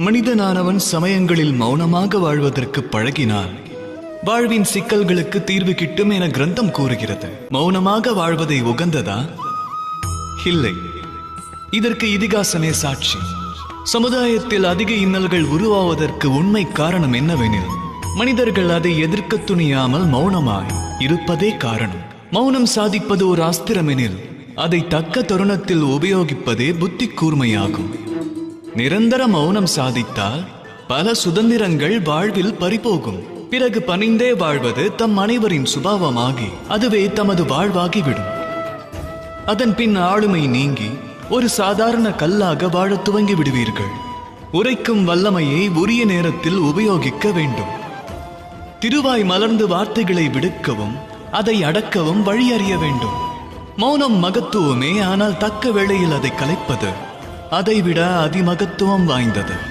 மனிதனானவன் சமயங்களில் மௌனமாக வாழ்வதற்கு பழகினான். வாழ்வின் சிக்கல்களுக்கு தீர்வு கிட்டும் என கிரந்தம் கூறுகிறது. மௌனமாக வாழ்வதை உகந்ததா? இல்லை. இதற்கு இதிகாசமே சாட்சி. சமுதாயத்தில் அதிக இன்னல்கள் உருவாவதற்கு உண்மை காரணம் என்னவெனில் மனிதர்கள் அதை எதிர்க்க துணியாமல் மௌனமாய் இருப்பதே காரணம். மௌனம் சாதிப்பது ஒரு அஸ்திரமெனில் அதை தக்க தருணத்தில் உபயோகிப்பதே புத்தி கூர்மையாகும். நிரந்தர மௌனம் சாதித்தால் பல சுதந்திரங்கள் வாழ்வில் பறிபோகும். பிறகு பணிந்தே வாழ்வது தம் அனைவரின் சுபாவமாகி அதுவே தமது வாழ்வாகிவிடும். அதன் பின் ஆளுமை நீங்கி ஒரு சாதாரண கல்லாக வாழத் துவங்கி விடுவீர்கள் உரைக்கும் வல்லமையை உரிய நேரத்தில் உபயோகிக்க வேண்டும். திருவாய் மலர்ந்து வார்த்தைகளை விடுக்கவும் அதை அடக்கவும் வழியறிய வேண்டும். மௌனம் மகத்துவமே ஆனால் தக்க வேளையில் அதை கலைப்பது அதைவிட அதிமகத்துவம் வாய்ந்தது.